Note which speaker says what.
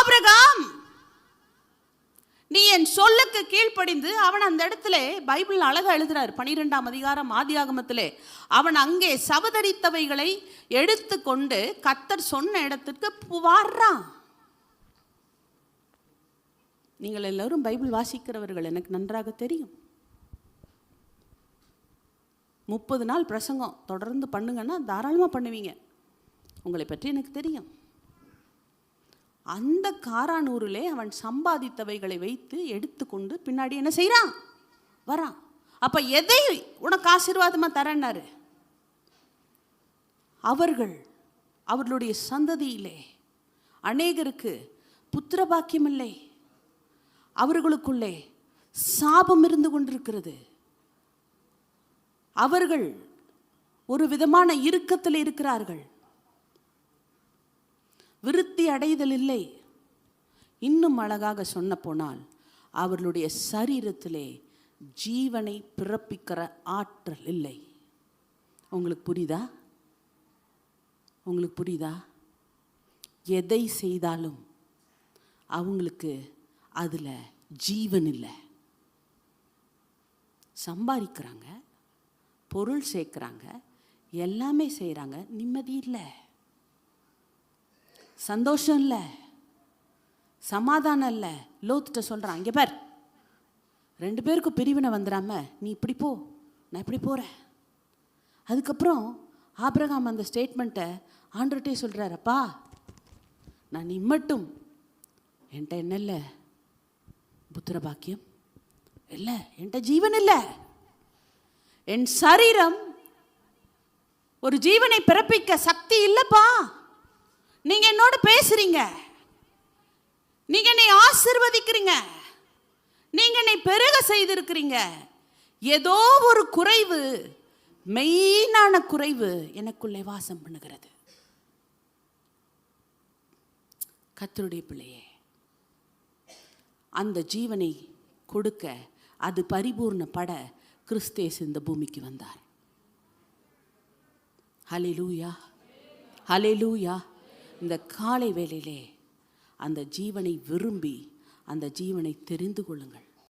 Speaker 1: Abraham நீ என் சொல்லுக்கு கீழ்ப்படிந்து அவன் அந்த இடத்துல பைபிள் அழகாக எழுதுறார். பனிரெண்டாம் அதிகாரம் ஆதியாகமத்திலே அவன் அங்கே சவதரித்தவைகளை எடுத்துக்கொண்டு கத்தர் சொன்ன இடத்திற்கு வாடுறான் நீங்கள் எல்லோரும் பைபிள் வாசிக்கிறவர்கள் எனக்கு நன்றாக தெரியும். முப்பது நாள் பிரசங்கம் தொடர்ந்து பண்ணுங்கன்னா தாராளமாக பண்ணுவீங்க. உங்களை பற்றி எனக்கு தெரியும். அந்த காரானூரிலே அவன் சம்பாதித்தவைகளை வைத்து எடுத்துக்கொண்டு பின்னாடி என்ன செய்கிறான் வரான். அப்போ எதை உனக்கு ஆசீர்வாதமாக தரேன்னாரு? அவர்கள் அவர்களுடைய சந்ததியிலே அநேகருக்கு புத்திர பாக்கியம் இல்லை அவர்களுக்குள்ளே சாபம் இருந்து கொண்டிருக்கிறது. அவர்கள் ஒரு விதமான இறுக்கத்தில் இருக்கிறார்கள். விருத்தி அடைதல் இல்லை. இன்னும் அழகாக சொன்ன போனால் அவர்களுடைய சரீரத்திலே ஜீவனை பிறப்பிக்கிற ஆற்றல் இல்லை. உங்களுக்கு புரியுதா? உங்களுக்கு புரியுதா? எதை செய்தாலும் அவங்களுக்கு அதில் ஜீவன் இல்லை. சம்பாதிக்கிறாங்க பொருள் சேர்க்குறாங்க எல்லாமே செய்கிறாங்க நிம்மதி இல்லை. சந்தோஷம் இல்லை சமாதானம் இல்லை லோத்துட்ட சொல்கிறான் இங்கே பார். ரெண்டு பேருக்கும் பிரிவினை வந்துடாம நீ இப்படி போ. நான் இப்படி போகிறேன் அதுக்கப்புறம் ஆப்ரகாம் அந்த ஸ்டேட்மெண்ட்டை ஆண்டர்கிட்டே சொல்கிறார் அப்பா நான் நிம்மட்டும் என்கிட்ட என்ன இல்லை? புத்திர பாக்கியம் இல்லை. என்கிட்ட ஜீவன் இல்லை. என் சரீரம் ஒரு ஜீவனை பிறப்பிக்க சக்தி இல்லைப்பா. நீங்க என்னோட பேசுறீங்க. நீங்க என்னை ஆசிர்வதிக்கிறீங்க. நீங்க என்னை பெருக செய்திருக்கிறீங்க. ஏதோ ஒரு குறைவு மெயினான குறைவு எனக்குள்ளே வாசம் பண்ணுகிறது. கத்தருடைய பிள்ளையே அந்த ஜீவனை கொடுக்க அது பரிபூர்ணப்பட கிறிஸ்தேஸ் இந்த பூமிக்கு வந்தார். ஹலிலூயா ஹலிலூயா இந்த காலை வேளையிலே அந்த ஜீவனை விரும்பி அந்த ஜீவனை தெரிந்து கொள்ளுங்கள்.